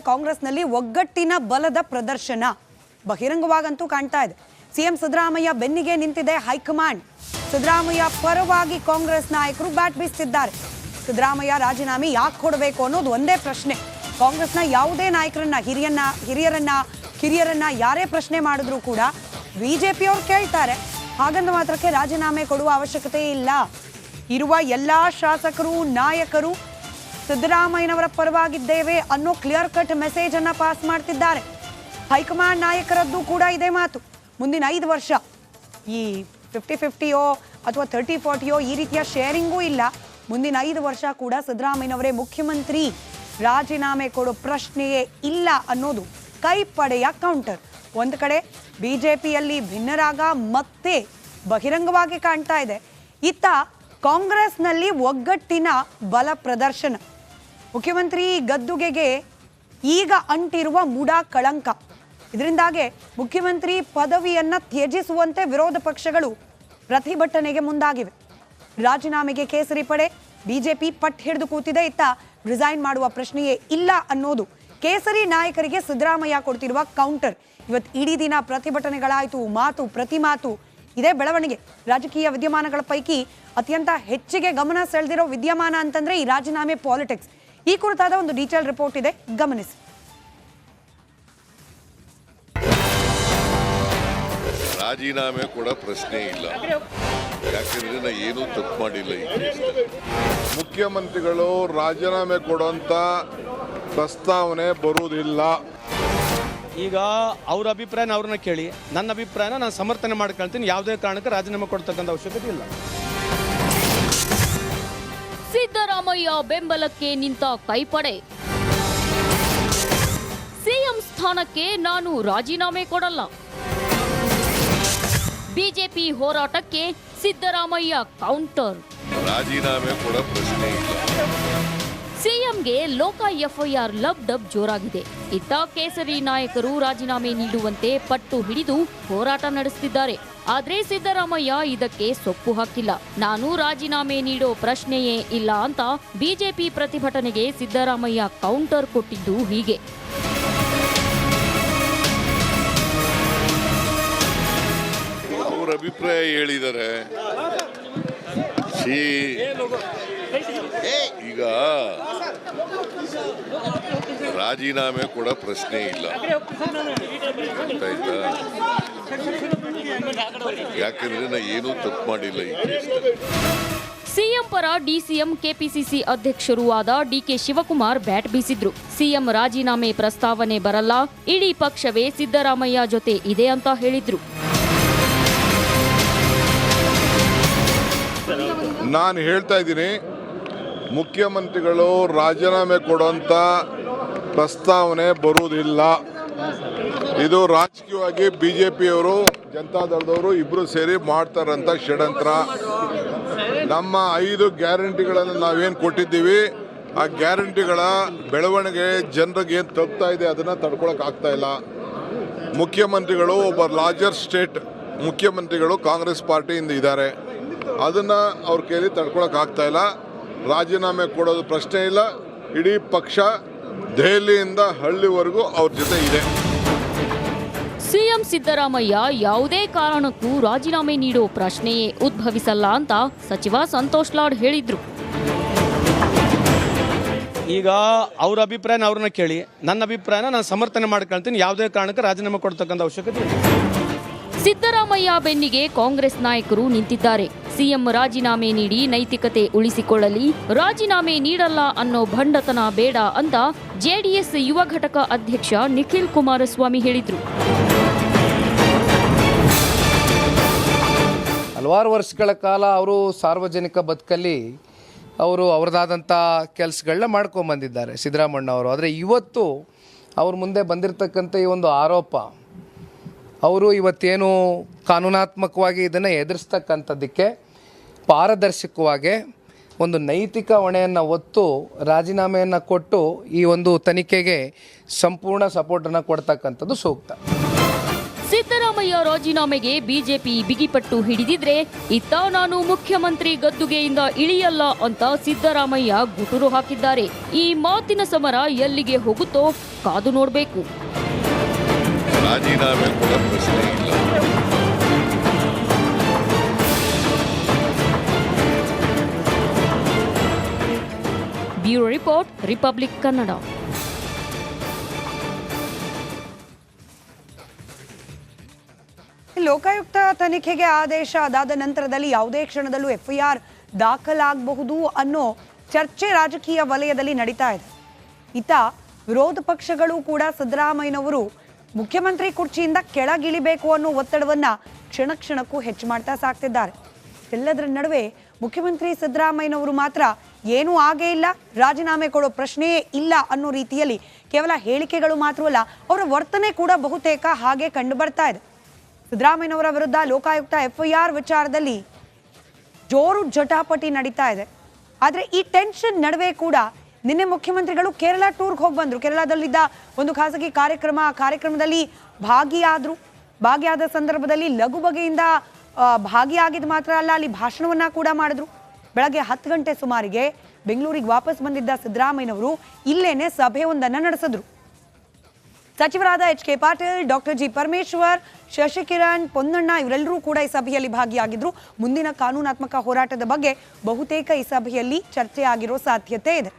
ಕಾಂಗ್ರೆಸ್ನಲ್ಲಿ ಒಗ್ಗಟ್ಟಿನ ಬಲದ ಪ್ರದರ್ಶನ. ಬಹಿರಂಗವಾಗಂತೂ ಕಾಣ್ತಾ ಇದೆ. ಸಿಎಂ ಸಿದ್ದರಾಮಯ್ಯ ಬೆನ್ನಿಗೆ ನಿಂತಿದೆ ಹೈಕಮಾಂಡ್. ಸಿದ್ದರಾಮಯ್ಯ ಪರವಾಗಿ ಕಾಂಗ್ರೆಸ್ ನಾಯಕರು ಬ್ಯಾಟ್ ಬೀಸ್ತಿದ್ದಾರೆ. ಸಿದ್ದರಾಮಯ್ಯ ರಾಜೀನಾಮೆ ಯಾಕೆ ಕೊಡಬೇಕು ಅನ್ನೋದು ಒಂದೇ ಪ್ರಶ್ನೆ. ಕಾಂಗ್ರೆಸ್ನ ಯಾವುದೇ ನಾಯಕರನ್ನ, ಹಿರಿಯನ್ನ, ಹಿರಿಯರನ್ನ, ಕಿರಿಯರನ್ನ ಯಾರೇ ಪ್ರಶ್ನೆ ಮಾಡಿದ್ರು ಕೂಡ ಬಿಜೆಪಿಯವ್ರು ಕೇಳ್ತಾರೆ. ಹಾಗಂದ ಮಾತ್ರಕ್ಕೆ ರಾಜೀನಾಮೆ ಕೊಡುವ ಅವಶ್ಯಕತೆ ಇಲ್ಲ. ಇರುವ ಎಲ್ಲಾ ಶಾಸಕರು, ನಾಯಕರು ಸಿದ್ದರಾಮಯ್ಯನವರ ಪರವಾಗಿದ್ದೇವೆ ಅನ್ನೋ ಕ್ಲಿಯರ್ ಕಟ್ ಮೆಸೇಜ್ ಅನ್ನ ಪಾಸ್ ಮಾಡ್ತಿದ್ದಾರೆ. ಹೈಕಮಾಂಡ್ ನಾಯಕರದ್ದು ಕೂಡ ಇದೆ ಮಾತು. ಮುಂದಿನ ಐದು ವರ್ಷ ಈ ಫಿಫ್ಟಿ ಫಿಫ್ಟಿಯೋ ಅಥವಾ ಥರ್ಟಿ ಫೋರ್ಟಿಯೋ ಈ ರೀತಿಯ ಶೇರಿಂಗೂ ಇಲ್ಲ. ಮುಂದಿನ ಐದು ವರ್ಷ ಕೂಡ ಸಿದ್ದರಾಮಯ್ಯನವರೇ ಮುಖ್ಯಮಂತ್ರಿ. ರಾಜೀನಾಮೆ ಕೊಡೋ ಪ್ರಶ್ನೆಯೇ ಇಲ್ಲ ಅನ್ನೋದು ಕೈಪಡೆಯ ಕೌಂಟರ್ ಒಂದು ಕಡೆ ಬಿಜೆಪಿಯಲ್ಲಿ ಭಿನ್ನರಾಗ ಮತ್ತೆ ಬಹಿರಂಗವಾಗಿ ಕಾಣ್ತಾ ಇದೆ. ಇತ್ತ ಕಾಂಗ್ರೆಸ್ನಲ್ಲಿ ಒಗ್ಗಟ್ಟಿನ ಬಲ ಪ್ರದರ್ಶನ. ಮುಖ್ಯಮಂತ್ರಿ ಗದ್ದುಗೆಗೆ ಈಗ ಅಂಟಿರುವ ಮುಡಾ ಕಳಂಕ. ಇದರಿಂದಾಗೆ ಮುಖ್ಯಮಂತ್ರಿ ಪದವಿಯನ್ನ ತ್ಯಜಿಸುವಂತೆ ವಿರೋಧ ಪಕ್ಷಗಳು ಪ್ರತಿಭಟನೆಗೆ ಮುಂದಾಗಿವೆ. ರಾಜೀನಾಮೆಗೆ ಕೇಸರಿ ಪಡೆ, ಬಿಜೆಪಿ ಪಟ್ ಹಿಡಿದು ಕೂತಿದೆ. ಇತ್ತ ರಿಸೈನ್ ಮಾಡುವ ಪ್ರಶ್ನೆಯೇ ಇಲ್ಲ ಅನ್ನೋದು ಕೇಸರಿ ನಾಯಕರಿಗೆ ಸಿದ್ದರಾಮಯ್ಯ ಕೊಡ್ತಿರುವ ಕೌಂಟರ್. ಇವತ್ತು ಇಡೀ ದಿನ ಪ್ರತಿಭಟನೆಗಳಾಯಿತು, ಮಾತು ಪ್ರತಿ ಮಾತು ಇದೇ ಬೆಳವಣಿಗೆ. ರಾಜಕೀಯ ವಿದ್ಯಮಾನಗಳ ಪೈಕಿ ಅತ್ಯಂತ ಹೆಚ್ಚಿಗೆ ಗಮನ ಸೆಳೆದಿರೋ ವಿದ್ಯಮಾನ ಅಂತಂದ್ರೆ ಈ ರಾಜೀನಾಮೆ ಪಾಲಿಟಿಕ್ಸ್. ಈ ಕುರಿತಾದ ಒಂದು ಡೀಟೇಲ್ ರಿಪೋರ್ಟ್ ಇದೆ. ಗಮನಿಸಿ. ರಾಜೀನಾಮೆ ಕೂಡ ಪ್ರಶ್ನೆ ಇಲ್ಲ. ಯಾಕೆಂದ್ರೆ ನಾ ಏನೂ ತಪ್ಪು ಮಾಡಿಲ್ಲ ಈ ಮುಖ್ಯಮಂತ್ರಿಗಳು ರಾಜೀನಾಮೆ ಕೊಡುವಂತ ಪ್ರಸ್ತಾವನೆ ಬರುವುದಿಲ್ಲ. ಈಗ ಅವ್ರ ಅಭಿಪ್ರಾಯನ ಅವ್ರನ್ನ ಕೇಳಿ. ನನ್ನ ಅಭಿಪ್ರಾಯನ ನಾನು ಸಮರ್ಥನೆ ಮಾಡ್ಕೊಳ್ತೀನಿ. ಯಾವುದೇ ಕಾರಣಕ್ಕೆ ರಾಜೀನಾಮೆ ಕೊಡ್ತಕ್ಕಂಥ ಅವಶ್ಯಕತೆ ಇಲ್ಲ. ಸಿದ್ದರಾಮಯ್ಯ ಬೆಂಬಲಕ್ಕೆ ನಿಂತ ಕೈಪಡೆ. ಸಿಎಂ ಸ್ಥಾನಕ್ಕೆ ನಾನು ರಾಜೀನಾಮೆ ಕೊಡಲ್ಲ. ಬಿಜೆಪಿ ಹೋರಾಟಕ್ಕೆ ಸಿದ್ದರಾಮಯ್ಯ ಕೌಂಟರ್. ರಾಜೀನಾಮೆ ಕೊಡೋ ಪ್ರಶ್ನೆ ಇಲ್ಲ. ಸಿಎಂಗೆ ಲೋಕ ಎಫ್ಐಆರ್ ಲಬ್ ಡಬ್ ಜೋರಾಗಿದೆ. ಇತ್ತ ಕೇಸರಿ ನಾಯಕರು ರಾಜೀನಾಮೆ ನೀಡುವಂತೆ ಪಟ್ಟು ಹಿಡಿದು ಹೋರಾಟ ನಡೆಸುತ್ತಿದ್ದಾರೆ ಆದರೆ ಸಿದ್ದರಾಮಯ್ಯ ಇದಕ್ಕೆ ಸೊಪ್ಪು ಹಾಕಿಲ್ಲ. ನಾನು ರಾಜೀನಾಮೆ ನೀಡೋ ಪ್ರಶ್ನೆಯೇ ಇಲ್ಲ ಅಂತ ಬಿಜೆಪಿ ಪ್ರತಿಭಟನೆಗೆ ಸಿದ್ದರಾಮಯ್ಯ ಕೌಂಟರ್ ಕೊಟ್ಟಿದ್ದು ಹೀಗೆ. ಅಭಿಪ್ರಾಯ ಹೇಳಿದರೆ ಈಗ ರಾಜೀನಾಮೆ ಕೂಡ ಪ್ರಶ್ನೆ ಇಲ್ಲ. ಯಾಕಂದ್ರೆ ಯಾಕೆಂದ್ರೆ ನಾ ಏನೂ ತಪ್ಪು ಮಾಡಿಲ್ಲ ಈ ಸಿಎಂ ಪರ ಡಿಸಿಎಂ ಕೆಪಿಸಿಸಿ ಅಧ್ಯಕ್ಷರೂ ಆದ ಡಿಕೆ ಶಿವಕುಮಾರ್ ಬ್ಯಾಟ್ ಬೀಸಿದ್ರು. ಸಿಎಂ ರಾಜೀನಾಮೆ ಪ್ರಸ್ತಾವನೆ ಬರಲ್ಲ ಇಡೀ ಪಕ್ಷವೇ ಸಿದ್ದರಾಮಯ್ಯ ಜೊತೆ ಇದೆ ಅಂತ ಹೇಳಿದ್ರು. ನಾನು ಹೇಳ್ತಾ ಇದ್ದೀನಿ ಮುಖ್ಯಮಂತ್ರಿಗಳು ರಾಜೀನಾಮೆ ಕೊಡುವಂಥ ಪ್ರಸ್ತಾವನೆ ಬರುವುದಿಲ್ಲ. ಇದು ರಾಜಕೀಯವಾಗಿ ಬಿಜೆಪಿಯವರು ಜನತಾದಳದವರು ಇಬ್ರು ಸೇರಿ ಮಾಡ್ತಾರಂತ ಷಡ್ಯಂತ್ರ. ನಮ್ಮ ಐದು ಗ್ಯಾರಂಟಿಗಳನ್ನು ನಾವೇನು ಕೊಟ್ಟಿದ್ದೀವಿ, ಆ ಗ್ಯಾರಂಟಿಗಳ ಬೆಳವಣಿಗೆ ಜನರಿಗೆ ಏನು ತಲುಪ್ತಾ ಇದೆ ಅದನ್ನು ತಡ್ಕೊಳಕ್ಕೆ ಆಗ್ತಾ ಇಲ್ಲ. ಮುಖ್ಯಮಂತ್ರಿಗಳು ಒಬ್ಬ ಲಾರ್ಜರ್ ಸ್ಟೇಟ್ ಮುಖ್ಯಮಂತ್ರಿಗಳು ಕಾಂಗ್ರೆಸ್ ಪಾರ್ಟಿಯಿಂದ ಇದ್ದಾರೆ. ಅದನ್ನು ಅವ್ರ ಕೈಲಿ ತಡ್ಕೊಳಕ್ ಆಗ್ತಾ ಇಲ್ಲ. ರಾಜೀನಾಮೆ ಕೊಡೋದು ಪ್ರಶ್ನೆ ಇಲ್ಲ. ಇಡೀ ಪಕ್ಷ ದೆಹಲಿಯಿಂದ ಹಳ್ಳಿವರೆಗೂ ಅವ್ರ ಜೊತೆ ಇದೆ. ಸಿಎಂ ಸಿದ್ದರಾಮಯ್ಯ ಯಾವುದೇ ಕಾರಣಕ್ಕೂ ರಾಜೀನಾಮೆ ನೀಡೋ ಪ್ರಶ್ನೆಯೇ ಉದ್ಭವಿಸಲ್ಲ ಅಂತ ಸಚಿವ ಸಂತೋಷ್ ಲಾಡ್ ಹೇಳಿದ್ರು. ಈಗ ಅವ್ರ ಅಭಿಪ್ರಾಯನ ಅವ್ರನ್ನ ಕೇಳಿ. ನನ್ನ ಅಭಿಪ್ರಾಯನ ನಾನು ಸಮರ್ಥನೆ ಮಾಡ್ಕೊಳ್ತೀನಿ. ಯಾವುದೇ ಕಾರಣಕ್ಕೆ ರಾಜೀನಾಮೆ ಕೊಡ್ತಕ್ಕಂಥ ಅವಶ್ಯಕತೆ ಇಲ್ಲ. ಸಿದ್ದರಾಮಯ್ಯ ಬೆನ್ನಿಗೆ ಕಾಂಗ್ರೆಸ್ ನಾಯಕರು ನಿಂತಿದ್ದಾರೆ. ಸಿಎಂ ರಾಜೀನಾಮೆ ನೀಡಿ ನೈತಿಕತೆ ಉಳಿಸಿಕೊಳ್ಳಲಿ, ರಾಜೀನಾಮೆ ನೀಡಲ್ಲ ಅನ್ನೋ ಭಂಡತನ ಬೇಡ ಅಂತ ಜೆಡಿಎಸ್ ಯುವ ಘಟಕ ಅಧ್ಯಕ್ಷ ನಿಖಿಲ್ ಕುಮಾರಸ್ವಾಮಿ ಹೇಳಿದರು. ಹಲವಾರು ವರ್ಷಗಳ ಕಾಲ ಅವರು ಸಾರ್ವಜನಿಕ ಬದುಕಲ್ಲಿ ಅವರು ಅವ್ರದ್ದಾದಂಥ ಕೆಲಸಗಳನ್ನ ಮಾಡ್ಕೊಂಬಂದಿದ್ದಾರೆ ಸಿದ್ದರಾಮಣ್ಣ ಅವರು. ಆದರೆ ಇವತ್ತು ಅವ್ರ ಮುಂದೆ ಬಂದಿರತಕ್ಕಂಥ ಈ ಒಂದು ಆರೋಪ ಅವರು ಇವತ್ತೇನು ಕಾನೂನಾತ್ಮಕವಾಗಿ ಇದನ್ನು ಎದುರಿಸ್ತಕ್ಕಂಥದ್ದಕ್ಕೆ ಪಾರದರ್ಶಕವಾಗಿ ಒಂದು ನೈತಿಕ ಹೊಣೆಯನ್ನು ಒತ್ತು ರಾಜೀನಾಮೆಯನ್ನು ಕೊಟ್ಟು ಈ ಒಂದು ತನಿಖೆಗೆ ಸಂಪೂರ್ಣ ಸಪೋರ್ಟನ್ನು ಕೊಡ್ತಕ್ಕಂಥದ್ದು ಸೂಕ್ತ. ಸಿದ್ದರಾಮಯ್ಯ ರಾಜೀನಾಮೆಗೆ ಬಿಜೆಪಿ ಬಿಗಿಪಟ್ಟು ಹಿಡಿದಿದ್ರೆ ಇತ್ತ ನಾನು ಮುಖ್ಯಮಂತ್ರಿ ಗದ್ದುಗೆಯಿಂದ ಇಳಿಯಲ್ಲ ಅಂತ ಸಿದ್ದರಾಮಯ್ಯ ಗುಟುರು ಹಾಕಿದ್ದಾರೆ. ಈ ಮಾತಿನ ಸಮರ ಎಲ್ಲಿಗೆ ಹೋಗುತ್ತೋ ಕಾದು ನೋಡಬೇಕು. ರಾಜೀನಾಮೆ ಕೂಡ ಪ್ರಶ್ನೆ ಇಲ್ಲ. Bureau report Republic Kannada. Lokayukta ತನಿಖೆಗೆ ಆದೇಶ ಅದಾದ ನಂತರದಲ್ಲಿ ಯಾವುದೇ ಕ್ಷಣದಲ್ಲೂ ಎಫ್ಐಆರ್ ದಾಖಲಾಗಬಹುದು ಅನ್ನೋ ಚರ್ಚೆ ರಾಜಕೀಯ ವಲಯದಲ್ಲಿ ನಡೀತಾ ಇದೆ. ಇತ್ತ ವಿರೋಧ ಪಕ್ಷಗಳು ಕೂಡ ಸಿದ್ದರಾಮಯ್ಯನವರು ಮುಖ್ಯಮಂತ್ರಿ ಕುರ್ಚಿಯಿಂದ ಕೆಳಗಿಳಿಬೇಕು ಅನ್ನೋ ಒತ್ತಡವನ್ನ ಕ್ಷಣ ಕ್ಷಣಕ್ಕೂ ಹೆಚ್ಚು ಮಾಡ್ತಾ ಸಾಕ್ತಿದ್ದಾರೆ. ಎಲ್ಲದರ ನಡುವೆ ಮುಖ್ಯಮಂತ್ರಿ ಸಿದ್ದರಾಮಯ್ಯನವರು ಮಾತ್ರ ಏನೂ ಆಗೇ ಇಲ್ಲ, ರಾಜೀನಾಮೆ ಕೊಡೋ ಪ್ರಶ್ನೆಯೇ ಇಲ್ಲ ಅನ್ನೋ ರೀತಿಯಲ್ಲಿ ಕೇವಲ ಹೇಳಿಕೆಗಳು ಮಾತ್ರವಲ್ಲ ಅವರ ವರ್ತನೆ ಕೂಡ ಬಹುತೇಕ ಹಾಗೆ ಕಂಡು ಬರ್ತಾ ಇದೆ. ಸಿದ್ದರಾಮಯ್ಯನವರ ವಿರುದ್ಧ ಲೋಕಾಯುಕ್ತ ಎಫ್ಐಆರ್ ವಿಚಾರದಲ್ಲಿ ಜೋರು ಜಟಾಪಟಿ ನಡೀತಾ ಇದೆ. ಆದರೆ ಈ ಟೆನ್ಷನ್ ನಡುವೆ ಕೂಡ ನಿನ್ನೆ ಮುಖ್ಯಮಂತ್ರಿಗಳು ಕೇರಳ ಟೂರ್ಗೆ ಹೋಗಿ ಬಂದರು. ಕೇರಳದಲ್ಲಿದ್ದ ಒಂದು ಖಾಸಗಿ ಕಾರ್ಯಕ್ರಮ, ಆ ಕಾರ್ಯಕ್ರಮದಲ್ಲಿ ಭಾಗಿಯಾದರು. ಭಾಗಿಯಾದ ಸಂದರ್ಭದಲ್ಲಿ ಲಘು ಬಗೆಯಿಂದ ಭಾಗಿಯಾಗಿದ್ದು ಮಾತ್ರ ಅಲ್ಲ, ಅಲ್ಲಿ ಭಾಷಣವನ್ನ ಕೂಡ ಮಾಡಿದ್ರು. ಬೆಳಗ್ಗೆ ಹತ್ತು ಗಂಟೆ ಸುಮಾರಿಗೆ ಬೆಂಗಳೂರಿಗೆ ವಾಪಸ್ ಬಂದಿದ್ದ ಸಿದ್ದರಾಮಯ್ಯನವರು ಇಲ್ಲೇನೆ ಸಭೆಯೊಂದನ್ನು ನಡೆಸಿದ್ರು. ಸಚಿವರಾದ H K Patil, doctor G Parameshwar, Shashikiran, Ponnanna ಇವರೆಲ್ಲರೂ ಕೂಡ ಈ ಸಭೆಯಲ್ಲಿ ಭಾಗಿಯಾಗಿದ್ರು. ಮುಂದಿನ ಕಾನೂನಾತ್ಮಕ ಹೋರಾಟದ ಬಗ್ಗೆ ಬಹುತೇಕ ಈ ಸಭೆಯಲ್ಲಿ ಚರ್ಚೆಯಾಗಿರೋ ಸಾಧ್ಯತೆ ಇದೆ.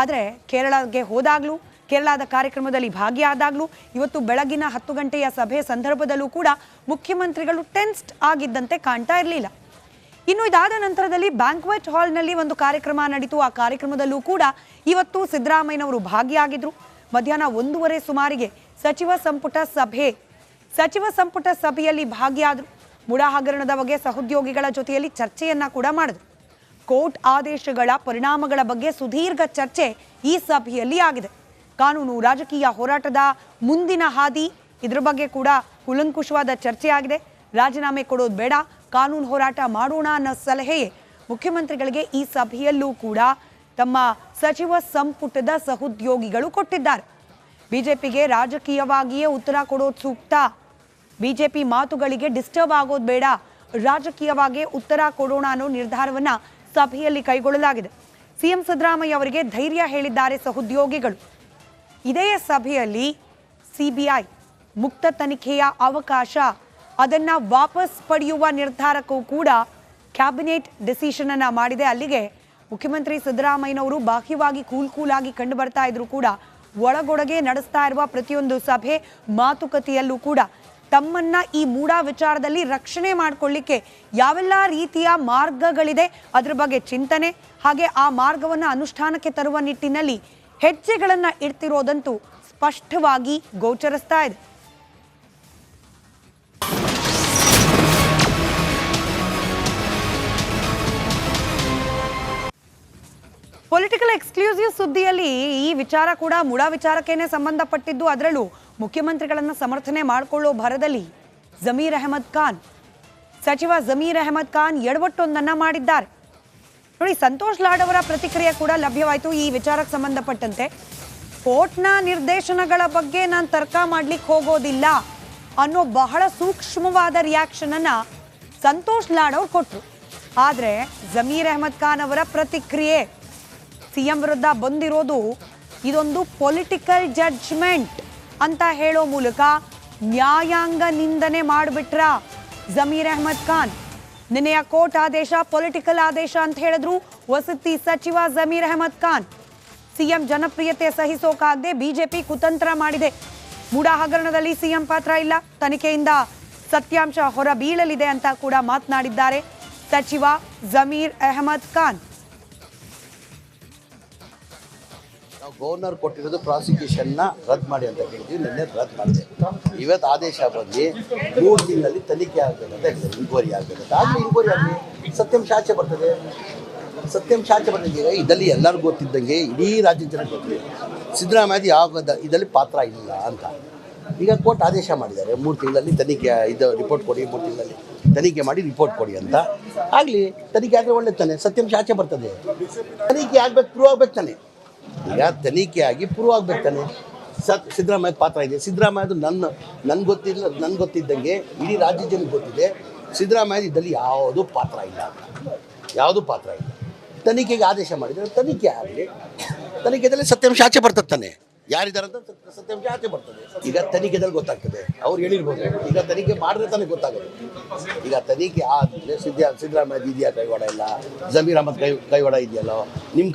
ಆದರೆ ಕೇರಳಕ್ಕೆ ಹೋದಾಗಲೂ, ಕೇರಳದ ಕಾರ್ಯಕ್ರಮದಲ್ಲಿ ಭಾಗಿಯಾದಾಗಲೂ, ಇವತ್ತು ಬೆಳಗಿನ ಹತ್ತು ಗಂಟೆಯ ಸಭೆ ಸಂದರ್ಭದಲ್ಲೂ ಕೂಡ ಮುಖ್ಯಮಂತ್ರಿಗಳು ಟೆನ್ಸ್ಡ್ ಆಗಿದ್ದಂತೆ ಕಾಣ್ತಾ ಇರಲಿಲ್ಲ. ಇನ್ನು ಇದಾದ ನಂತರದಲ್ಲಿ ಬ್ಯಾಂಕ್ವೆಟ್ ಹಾಲ್ನಲ್ಲಿ ಒಂದು ಕಾರ್ಯಕ್ರಮ ನಡೀತು. ಆ ಕಾರ್ಯಕ್ರಮದಲ್ಲೂ ಕೂಡ ಇವತ್ತು ಸಿದ್ದರಾಮಯ್ಯನವರು ಭಾಗಿಯಾಗಿದ್ದರು ಮಧ್ಯಾಹ್ನ ಒಂದೂವರೆ ಸುಮಾರಿಗೆ ಸಚಿವ ಸಂಪುಟ ಸಭೆ, ಸಚಿವ ಸಂಪುಟ ಸಭೆಯಲ್ಲಿ ಭಾಗಿಯಾದರು. ಮುಡಾ ಹಗರಣದ ಬಗ್ಗೆ ಸಹೋದ್ಯೋಗಿಗಳ ಜೊತೆಯಲ್ಲಿ ಚರ್ಚೆಯನ್ನ ಕೂಡ ಮಾಡಿದ್ರು. ಕೋರ್ಟ್ ಆದೇಶಗಳ ಪರಿಣಾಮಗಳ ಬಗ್ಗೆ ಸುದೀರ್ಘ ಚರ್ಚೆ ಈ ಸಭೆಯಲ್ಲಿ ಆಗಿದೆ. ಕಾನೂನು ರಾಜಕೀಯ ಹೋರಾಟದ ಮುಂದಿನ ಹಾದಿ ಇದರ ಬಗ್ಗೆ ಕೂಡ ಕುಲಂಕುಷವಾದ ಚರ್ಚೆ ಆಗಿದೆ ರಾಜೀನಾಮೆ ಕೊಡೋದು ಬೇಡ, ಕಾನೂನು ಹೋರಾಟ ಮಾಡೋಣ ಅನ್ನೋ ಸಲಹೆಯೇ ಮುಖ್ಯಮಂತ್ರಿಗಳಿಗೆ ಈ ಸಭೆಯಲ್ಲೂ ಕೂಡ ತಮ್ಮ ಸಚಿವ ಸಂಪುಟದ ಸಹೋದ್ಯೋಗಿಗಳು ಕೊಟ್ಟಿದ್ದಾರೆ. ಬಿಜೆಪಿಗೆ ರಾಜಕೀಯವಾಗಿಯೇ ಉತ್ತರ ಕೊಡೋದು ಸೂಕ್ತ. ಬಿಜೆಪಿ ಮಾತುಗಳಿಗೆ ಡಿಸ್ಟರ್ಬ್ ಆಗೋದು ಬೇಡ ರಾಜಕೀಯವಾಗಿ ಉತ್ತರ ಕೊಡೋಣ ಅನ್ನೋ ನಿರ್ಧಾರವನ್ನ ಸಭೆಯಲ್ಲಿ ಕೈಗೊಳ್ಳಲಾಗಿದೆ. ಸಿಎಂ ಸಿದ್ದರಾಮಯ್ಯ ಅವರಿಗೆ ಧೈರ್ಯ ಹೇಳಿದ್ದಾರೆ ಸಹೋದ್ಯೋಗಿಗಳು. ಇದೇ ಸಭೆಯಲ್ಲಿ ಸಿಬಿಐ ಮುಕ್ತ ತನಿಖೆಯ ಅವಕಾಶ, ಅದನ್ನ ವಾಪಸ್ ಪಡೆಯುವ ನಿರ್ಧಾರಕ್ಕೂ ಕೂಡ ಕ್ಯಾಬಿನೆಟ್ ಡಿಸಿಷನ್ ಅನ್ನ ಮಾಡಿದೆ. ಅಲ್ಲಿಗೆ ಮುಖ್ಯಮಂತ್ರಿ ಸಿದ್ದರಾಮಯ್ಯನವರು ಬಾಹ್ಯವಾಗಿ ಕೂಲ್ ಕೂಲ್ ಆಗಿ ಕಂಡು ಬರ್ತಾ ಇದ್ರು ಕೂಡ. ಒಳಗೊಳಗೆ ನಡೆಸ್ತಾ ಇರುವ ಪ್ರತಿಯೊಂದು ಸಭೆ ಮಾತುಕತೆಯಲ್ಲೂ ಕೂಡ ತಮ್ಮನ್ನ ಈ ಮೂಡಾ ವಿಚಾರದಲ್ಲಿ ರಕ್ಷಣೆ ಮಾಡಿಕೊಳ್ಳಿಕ್ಕೆ ಯಾವೆಲ್ಲ ರೀತಿಯ ಮಾರ್ಗಗಳಿದೆ ಅದ್ರ ಬಗ್ಗೆ ಚಿಂತನೆ, ಹಾಗೆ ಆ ಮಾರ್ಗವನ್ನು ಅನುಷ್ಠಾನಕ್ಕೆ ತರುವ ನಿಟ್ಟಿನಲ್ಲಿ ಹೆಜ್ಜೆಗಳನ್ನ ಇಡ್ತಿರೋದಂತೂ ಸ್ಪಷ್ಟವಾಗಿ ಗೋಚರಿಸ್ತಾ ಇದೆ. ಪೊಲಿಟಿಕಲ್ ಎಕ್ಸ್ಕ್ಲೂಸಿವ್ ಸುದ್ದಿಯಲ್ಲಿ ಈ ವಿಚಾರ ಕೂಡ ಮುಡಾ ವಿಚಾರಕ್ಕೇನೆ ಸಂಬಂಧಪಟ್ಟಿದ್ದು, ಅದರಲ್ಲೂ ಮುಖ್ಯಮಂತ್ರಿಗಳನ್ನ ಸಮರ್ಥನೆ ಮಾಡಿಕೊಳ್ಳೋ ಭರದಲ್ಲಿ ಜಮೀರ್ ಅಹಮದ್ ಖಾನ್. ಸಚಿವ ಜಮೀರ್ ಅಹಮದ್ ಖಾನ್ ಎಡವಟ್ಟೊಂದನ್ನ ಮಾಡಿದ್ದಾರೆ. ನೋಡಿ, ಸಂತೋಷ್ ಲಾಡ್ ಅವರ ಪ್ರತಿಕ್ರಿಯೆ ಕೂಡ ಲಭ್ಯವಾಯಿತು ಈ ವಿಚಾರಕ್ಕೆ ಸಂಬಂಧಪಟ್ಟಂತೆ. ಕೋರ್ಟ್ನ ನಿರ್ದೇಶನಗಳ ಬಗ್ಗೆ ನಾನು ತರ್ಕ ಮಾಡ್ಲಿಕ್ಕೆ ಹೋಗೋದಿಲ್ಲ ಅನ್ನೋ ಬಹಳ ಸೂಕ್ಷ್ಮವಾದ ರಿಯಾಕ್ಷನ್ ಅನ್ನ ಸಂತೋಷ್ ಲಾಡ್ ಅವ್ರು ಕೊಟ್ಟರು ಆದರೆ ಜಮೀರ್ ಅಹಮದ್ ಖಾನ್ ಅವರ ಪ್ರತಿಕ್ರಿಯೆ ಸಿಎಂ ವಿರುದ್ಧ ಬಂದಿರೋದು ಇದೊಂದು ಪೊಲಿಟಿಕಲ್ ಜಡ್ಜ್ಮೆಂಟ್ ಅಂತ ಹೇಳೋ ಮೂಲಕ ನ್ಯಾಯಾಂಗ ನಿಂದನೆ ಮಾಡಿಬಿಟ್ರ ಜಮೀರ್ ಅಹಮದ್ ಖಾನ್. ನಿನ್ನೆಯ ಕೋರ್ಟ್ ಆದೇಶ, ಪೊಲಿಟಿಕಲ್ ಆದೇಶ ಅಂತ ಹೇಳಿದ್ರು ವಸತಿ ಸಚಿವ ಜಮೀರ್ ಅಹಮದ್ ಖಾನ್. ಸಿಎಂ ಜನಪ್ರಿಯತೆ ಸಹಿಸೋಕಾಗದೆ ಬಿಜೆಪಿ ಕುತಂತ್ರ ಮಾಡಿದೆ. ಮೂಡ ಹಗರಣದಲ್ಲಿ ಸಿಎಂ ಪಾತ್ರ ಇಲ್ಲ. ತನಿಖೆಯಿಂದ ಸತ್ಯಾಂಶ ಹೊರ ಬೀಳಲಿದೆ ಅಂತ ಕೂಡ ಮಾತನಾಡಿದ್ದಾರೆ ಸಚಿವ ಜಮೀರ್ ಅಹಮದ್ ಖಾನ್. ನಾವು ಗವರ್ನರ್ ಕೊಟ್ಟಿರೋದು ಪ್ರಾಸಿಕ್ಯೂಷನ್ನ ರದ್ದು ಮಾಡಿ ಅಂತ ಹೇಳ್ತೀವಿ ನಿನ್ನೆ ರದ್ದು ಮಾಡಿದೆ. ಇವತ್ತು ಆದೇಶ ಬಂದು ಮೂರು ತಿಂಗಳಲ್ಲಿ ತನಿಖೆ ಆಗಬೇಕಂತ ಹೇಳಿದೆ ಇನ್ಕ್ವೈರಿ ಆಗಬೇಕಂತ ಆಗಲಿ ಇನ್ಕ್ವೈರಿ ಆಗಲಿ ಸತ್ಯಂ ಶಾಚೆ ಬರ್ತದೆ. ಸತ್ಯಂ ಶಾಚೆ ಬರ್ತದೆ ಈಗ ಇದರಲ್ಲಿ ಎಲ್ಲರಿಗೂ ಗೊತ್ತಿದ್ದಂಗೆ ಇಡೀ ರಾಜ್ಯದ ಜನಕ್ಕೆ ಗೊತ್ತಿದೆ. ಸಿದ್ದರಾಮಯ್ಯ ಯಾವ ಇದರಲ್ಲಿ ಪಾತ್ರ ಇಲ್ಲ ಅಂತ. ಈಗ ಕೋರ್ಟ್ ಆದೇಶ ಮಾಡಿದ್ದಾರೆ, ಮೂರು ತಿಂಗಳಲ್ಲಿ ತನಿಖೆ, ಇದು ರಿಪೋರ್ಟ್ ಕೊಡಿ, ಮೂರು ತಿಂಗಳಲ್ಲಿ ತನಿಖೆ ಮಾಡಿ ರಿಪೋರ್ಟ್ ಕೊಡಿ ಅಂತ. ಆಗಲಿ, ತನಿಖೆ ಆದರೆ ಒಳ್ಳೆ ತಾನೆ, ಸತ್ಯಂ ಆಚೆ ಬರ್ತದೆ. ತನಿಖೆ ಆಗ್ಬೇಕು ಪ್ರೂವ್ ಆಗ್ಬೇಕು ತಾನೆ. ಈಗ ತನಿಖೆ ಆಗಿ ಪ್ರೂವ್ ಆಗ್ಬೇಕು ತಾನೆ. ಸತ್ ಸಿದ್ದರಾಮಯ್ಯ ಪಾತ್ರ ಇದೆ. ಸಿದ್ದರಾಮಯ್ಯದು ನನ್ನ, ನನ್ಗೆ ಗೊತ್ತಿಲ್ಲ, ನನ್ಗೆ ಗೊತ್ತಿದ್ದಂಗೆ ಇಡೀ ರಾಜ್ಯ ಜನಕ್ಕೆ ಗೊತ್ತಿದೆ. ಸಿದ್ದರಾಮಯ್ಯ ಇದರಲ್ಲಿ ಯಾವುದೂ ಪಾತ್ರ ಇಲ್ಲ ಯಾವುದೂ ಪಾತ್ರ ಇಲ್ಲ. ತನಿಖೆಗೆ ಆದೇಶ ಮಾಡಿದರೆ ತನಿಖೆ ಆಗಲಿ ತನಿಖೆದಲ್ಲಿ ಸತ್ಯಾಂಶ ಆಚೆ ಬರ್ತದೆ ತಾನೆ. ಯಾರಿದ್ದಾರೆ ಅಂತ ಸತ್ಯಾಂಶ ಆಚೆ ಬರ್ತದೆ. ಈಗ ತನಿಖೆದಲ್ಲಿ ಗೊತ್ತಾಗ್ತದೆ. ಅವ್ರು ಹೇಳಿರ್ಬೋದು. ಈಗ ತನಿಖೆ ಮಾಡಿದ್ರೆ ತಾನೇ ಗೊತ್ತಾಗೋದು. ಈಗ ತನಿಖೆ ಆದಮೇಲೆ ಸಿದ್ದ ಸಿದ್ದರಾಮಯ್ಯ ಇದೆಯಾ ಕೈವಾಡ ಇಲ್ಲ ಜಮೀರ್ ಅಹಮದ್ ಕೈ, ಕೈವಾಡ ಇದೆಯಲ್ಲೋ? ನಿಮ್ಮ